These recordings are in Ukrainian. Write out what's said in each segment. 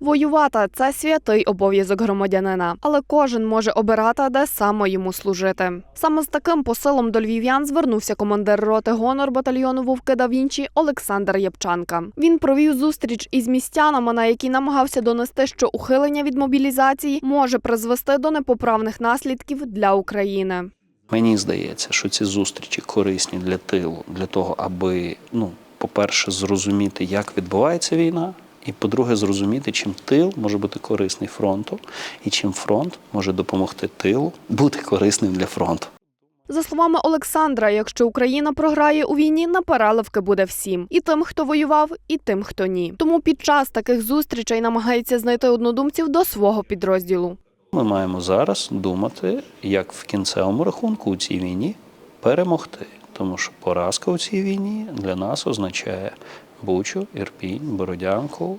Воювати це святий обов'язок громадянина, але кожен може обирати, де саме йому служити. Саме з таким посилом до львів'ян звернувся командир роти гонор батальйону Вовки да Вінчі Олександр Єпчанка. Він провів зустріч із містянами, на якій намагався донести, що ухилення від мобілізації може призвести до непоправних наслідків для України. Мені здається, що ці зустрічі корисні для тилу, для того, аби, ну, по-перше, зрозуміти, як відбувається війна, і по-друге, зрозуміти, чим тил може бути корисний фронту, і чим фронт може допомогти тилу бути корисним для фронту. За словами Олександра, якщо Україна програє у війні, на переливки буде всім і тим, хто воював, і тим, хто ні. Тому під час таких зустрічей намагається знайти однодумців до свого підрозділу. Ми маємо зараз думати, як в кінцевому рахунку у цій війні перемогти. Тому що поразка у цій війні для нас означає Бучу, Ірпінь, Бородянку,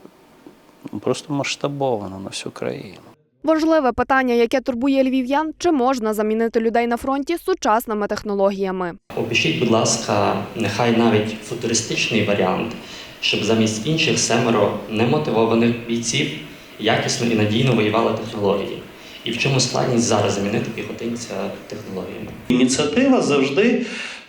просто масштабовано на всю країну. Важливе питання, яке турбує львів'ян, чи можна замінити людей на фронті сучасними технологіями. Опишіть, будь ласка, нехай навіть футуристичний варіант, щоб замість інших семеро немотивованих бійців якісно і надійно воювали технології. І в чому складність зараз замінити піхотинця технологіями? Ініціатива завжди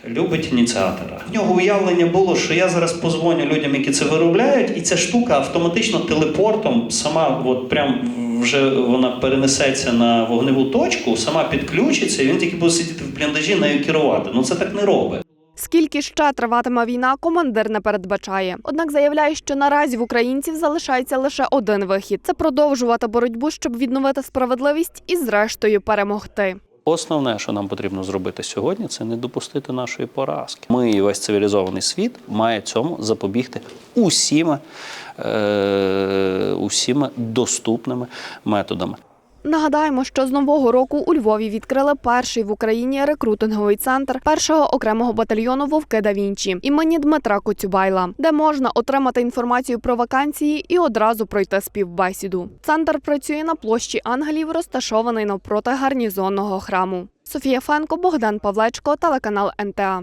любить ініціатора. В нього уявлення було, що я зараз позвоню людям, які це виробляють, і ця штука автоматично телепортом сама, от прям вже вона перенесеться на вогневу точку, сама підключиться, і він тільки буде сидіти в бліндажі нею керувати. Ну це так не робить. Скільки ще триватиме війна, командир не передбачає. Однак заявляє, що наразі в українців залишається лише один вихід це продовжувати боротьбу, щоб відновити справедливість і, зрештою, перемогти. Основне, що нам потрібно зробити сьогодні, це не допустити нашої поразки. Ми і весь цивілізований світ має цьому запобігти усіма, е, усіма доступними методами. Нагадаємо, що з нового року у Львові відкрили перший в Україні рекрутинговий центр першого окремого батальйону Вовки да Вінчі імені Дмитра Коцюбайла, де можна отримати інформацію про вакансії і одразу пройти співбесіду. Центр працює на площі Ангелів, розташований навпроти гарнізонного храму. Софія Фенко, Богдан Павлечко, телеканал НТА.